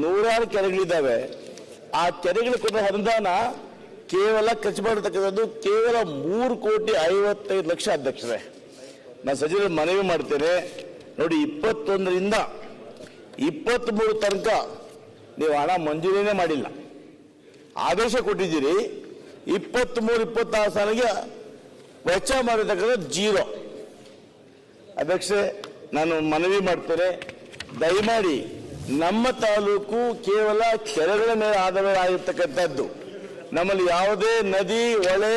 ನೂರಾರು ಕೆರೆಗಳಿದ್ದಾವೆ. ಆ ಕೆರೆಗಳು ಕೊಟ್ಟ ಅನುದಾನ ಕೇವಲ ಖರ್ಚು ಮಾಡತಕ್ಕಂಥದ್ದು ಕೇವಲ ಮೂರು ಕೋಟಿ ಐವತ್ತೈದು ಲಕ್ಷ ಅಧ್ಯಕ್ಷರೇ. ನಾನು ಸಚಿವರು ಮನವಿ ಮಾಡ್ತೇನೆ. ನೋಡಿ, ಇಪ್ಪತ್ತೊಂದರಿಂದ ಇಪ್ಪತ್ತ್ಮೂರು ತನಕ ನೀವು ಹಣ ಮಂಜೂರಿನೇ ಮಾಡಿಲ್ಲ. ಆದೇಶ ಕೊಟ್ಟಿದ್ದೀರಿ. ಇಪ್ಪತ್ತ್ಮೂರು ಇಪ್ಪತ್ತಾರು ಸಾಲಿಗೆ ವೆಚ್ಚ ಮಾಡಿರ್ತಕ್ಕಂಥ ಜೀರೋ. ಅಧ್ಯಕ್ಷೆ ನಾನು ಮನವಿ ಮಾಡ್ತೇನೆ. ದಯಮಾಡಿ ನಮ್ಮ ತಾಲೂಕು ಕೇವಲ ಕೆರೆಗಳ ಮೇಲೆ ಆಧಾರವಾಗಿರ್ತಕ್ಕಂಥದ್ದು. ನಮ್ಮಲ್ಲಿ ಯಾವುದೇ ನದಿ ಹೊಳೆ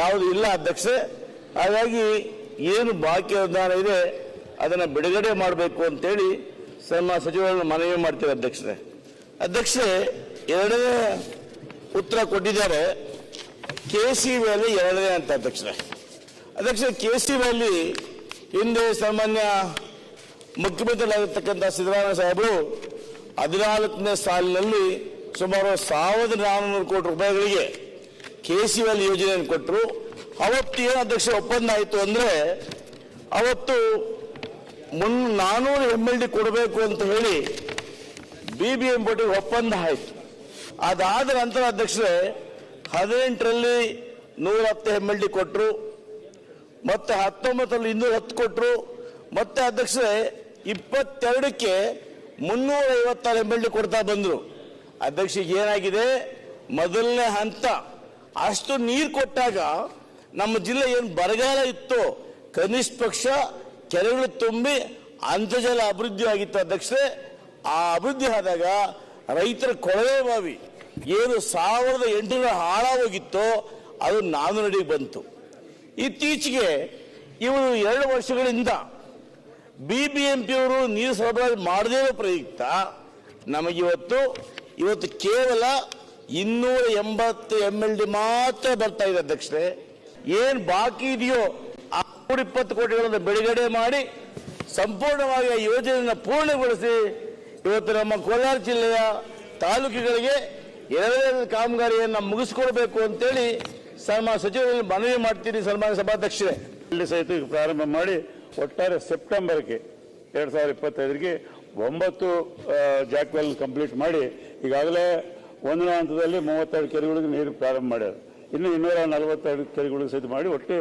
ಯಾವುದು ಇಲ್ಲ ಅಧ್ಯಕ್ಷ ಹಾಗಾಗಿ ಏನು ಬಾಕಿ ಅನುದಾನ ಇದೆ, ಅದನ್ನು ಬಿಡುಗಡೆ ಮಾಡಬೇಕು ಅಂತೇಳಿ ನಮ್ಮ ಸಚಿವರನ್ನು ಮನವಿ ಮಾಡ್ತೀವಿ ಅಧ್ಯಕ್ಷರೇ. ಅಧ್ಯಕ್ಷೆ ಎರಡನೇ ಉತ್ತರ ಕೊಟ್ಟಿದ್ದಾರೆ. ಕೆ ಸಿ ವ್ಯಾಲಿ ಎರಡನೇ ಅಂತ ಅಧ್ಯಕ್ಷರೇ. ಅಧ್ಯಕ್ಷ ಕೆ ಸಿ ವ್ಯಾಲಿ ಹಿಂದೆ ಸಾಮಾನ್ಯ ಮುಖ್ಯಮಂತ್ರಿಗಳಾಗಿರ್ತಕ್ಕಂಥ ಸಿದ್ದರಾಮಯ್ಯ ಸಾಹೇಬರು ಹದಿನಾಲ್ಕನೇ ಸಾಲಿನಲ್ಲಿ ಸುಮಾರು ಸಾವಿರದ ನಾನೂರು ಕೋಟಿ ರೂಪಾಯಿಗಳಿಗೆ ಕೆ ಸಿ ಎಲ್ ಯೋಜನೆಯನ್ನು ಕೊಟ್ಟರು. ಅವತ್ತು ಏನು ಅಧ್ಯಕ್ಷ ಒಪ್ಪಂದ ಆಯಿತು ಅಂದರೆ ಅವತ್ತು ಮುನ್ ನಾನೂರು ಎಂ ಎಲ್ ಡಿ ಕೊಡಬೇಕು ಅಂತ ಹೇಳಿ ಬಿ ಬಿ ಎಂ ಪಟ್ಟಿಗೆ ಒಪ್ಪಂದ ಆಯಿತು. ಅದಾದ ನಂತರ ಅಧ್ಯಕ್ಷರೇ ಹದಿನೆಂಟರಲ್ಲಿ ನೂರ ಹತ್ತು ಎಂ ಎಲ್ ಡಿ ಕೊಟ್ಟರು ಮತ್ತೆ ಹತ್ತೊಂಬತ್ತರಲ್ಲಿ ಇನ್ನೂರ ಹತ್ತು ಕೊಟ್ಟರು ಮತ್ತೆ ಅಧ್ಯಕ್ಷರೇ ಇಪ್ಪತ್ತೆರಡಕ್ಕೆ ಮುನ್ನೂರ ಐವತ್ತಾರು ಎಂ ಎಲ್ ಡಿ ಕೊಡ್ತಾ ಬಂದರು. ಅಧ್ಯಕ್ಷರಿಗೆ ಏನಾಗಿದೆ? ಮೊದಲನೇ ಹಂತ, ಅಷ್ಟು ನೀರು ಕೊಟ್ಟಾಗ ನಮ್ಮ ಜಿಲ್ಲೆ ಏನು ಬರಗಾಲ ಇತ್ತು, ಕನಿಷ್ಠ ಪಕ್ಷ ಕೆರೆಗಳು ತುಂಬಿ ಅಂತರ್ಜಲ ಅಭಿವೃದ್ಧಿ ಆಗಿತ್ತು ಅಧ್ಯಕ್ಷರೇ. ಆ ಅಭಿವೃದ್ಧಿ ಆದಾಗ ರೈತರ ಕೊಳವೆ ಬಾವಿ ಏನು ಸಾವಿರದ ಎಂಟುನೂರ ಹಾಳಾಗೋಗಿತ್ತೋ, ಅದು ನಾನು ನಾನ್ನೂರಡಿಗೆ ಬಂತು. ಇತ್ತೀಚೆಗೆ ಇವರು ಎರಡು ವರ್ಷಗಳಿಂದ ಬಿ ಬಿ ಎಂ ನೀರು ಸರಬರಾಜು ಮಾಡದೇ ಪ್ರಯುಕ್ತ ನಮಗಿವತ್ತು ಇವತ್ತು ಕೇವಲ ಇನ್ನೂರ ಎಂಬತ್ತು ಎಂ ಎಲ್ ಡಿ ಮಾತ್ರ ಬರ್ತಾ ಇದೆ ಅಧ್ಯಕ್ಷರೇ. ಏನು ಬಾಕಿ ಇದೆಯೋ ನೂರ ಇಪ್ಪತ್ತು ಕೋಟಿಗಳನ್ನು ಬಿಡುಗಡೆ ಮಾಡಿ ಸಂಪೂರ್ಣವಾಗಿ ಆ ಯೋಜನೆಯನ್ನು ಪೂರ್ಣಗೊಳಿಸಿ ಇವತ್ತು ನಮ್ಮ ಕೋಲಾರ ಜಿಲ್ಲೆಯ ತಾಲೂಕುಗಳಿಗೆ ಎರಡನೇ ಕಾಮಗಾರಿಯನ್ನು ಮುಗಿಸ್ಕೊಡ್ಬೇಕು ಅಂತೇಳಿ ಸನ್ಮಾನ ಸಚಿವರಲ್ಲಿ ಮನವಿ ಮಾಡ್ತೀನಿ ಸನ್ಮಾನ ಸಭಾಧ್ಯಕ್ಷರೇ. ಇಲ್ಲಿ ಸಹಿತ ಪ್ರಾರಂಭ ಮಾಡಿ ಒಟ್ಟಾರೆ ಸೆಪ್ಟೆಂಬರ್ಗೆ ಎರಡು ಸಾವಿರದ ಇಪ್ಪತ್ತೈದರಿಗೆ ಒಂಬತ್ತು ಜಾಕ್ವೆಲ್ ಕಂಪ್ಲೀಟ್ ಮಾಡಿ ಈಗಾಗಲೇ ಒಂದನೇ ಹಂತದಲ್ಲಿ ಮೂವತ್ತೆರಡು ಕೆರೆಗಳಿಗೆ ನೀರು ಪ್ರಾರಂಭ ಮಾಡ್ಯಾರ. ಇನ್ನು ಇನ್ನೂರ ನಲವತ್ತೆರಡು ಕೆರೆಗಳಿಗೆ ಸಹಿತ ಮಾಡಿ ಒಟ್ಟು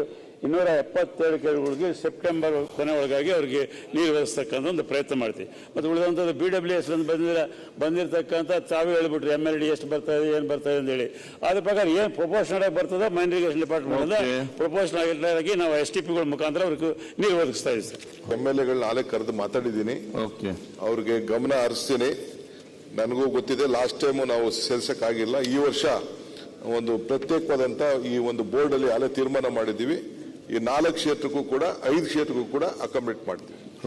ಇನ್ನೂರ ಎಪ್ಪತ್ತೆರಡು ಕೆರೆಗಳಿಗೆ ಸೆಪ್ಟೆಂಬರ್ ಕೊನೆ ಒಳಗಾಗಿ ಅವರಿಗೆ ನೀರು ಒದಗಿಸ್ತಕ್ಕಂಥ ಒಂದು ಪ್ರಯತ್ನ ಮಾಡ್ತೀವಿ. ಮತ್ತು ಉಳಿದಂಥದ್ದು ಬಿ ಡಬ್ಲ್ಯೂ ಎಸ್ ಅಂತ ಬಂದಿರ ಬಂದಿರತಕ್ಕಂಥ ತಾವೇ ಹೇಳ್ಬಿಟ್ರಿ ಎಂ ಎಲ್ ಡಿ ಎಷ್ಟು ಬರ್ತಾ ಇದೆ ಏನು ಬರ್ತಾ ಇದೆ ಅಂತ ಹೇಳಿ ಅದ್ರ ಪ್ರಕಾರ ಏನು ಪ್ರೊಪೋಷನ್ ಆಗಿ ಬರ್ತದೆ ಮೈನ್ರಿಗೇಷನ್ ಡಿಪಾರ್ಟ್ಮೆಂಟ್. ಪ್ರೊಪೋರ್ಷನಲ್ ಆಗಿ ನಾವು ಎಸ್ ಟಿ ಪಿಗಳ ಮುಖಾಂತರ ಅವ್ರಿಗೆ ನೀರು ಒದಗಿಸ್ತಾ ಇದ್ದೀವಿ ಸರ್ ಎಂ ಎಲ್ ಎಗಳನ್ನ ನಾಳೆ ಕರೆದು ಮಾತಾಡಿದ್ದೀನಿ. ಓಕೆ ಅವ್ರಿಗೆ ಗಮನ ಹರಿಸ್ತೀನಿ. ನನಗೂ ಗೊತ್ತಿದೆ ಲಾಸ್ಟ್ ಟೈಮು ನಾವು ಸೇರ್ಸೋಕ್ಕಾಗಿಲ್ಲ ಈ ವರ್ಷ ಒಂದು ಪ್ರತ್ಯೇಕವಾದಂಥ ಈ ಒಂದು ಬೋರ್ಡಲ್ಲಿ ಅಲ್ಲೇ ತೀರ್ಮಾನ ಮಾಡಿದ್ದೀವಿ. ಈ ನಾಲ್ಕು ಕ್ಷೇತ್ರಕ್ಕೂ ಕೂಡ ಐದು ಕ್ಷೇತ್ರಕ್ಕೂ ಕೂಡ ಅಕಾಮಿಡೇಟ್ ಮಾಡ್ತೀವಿ.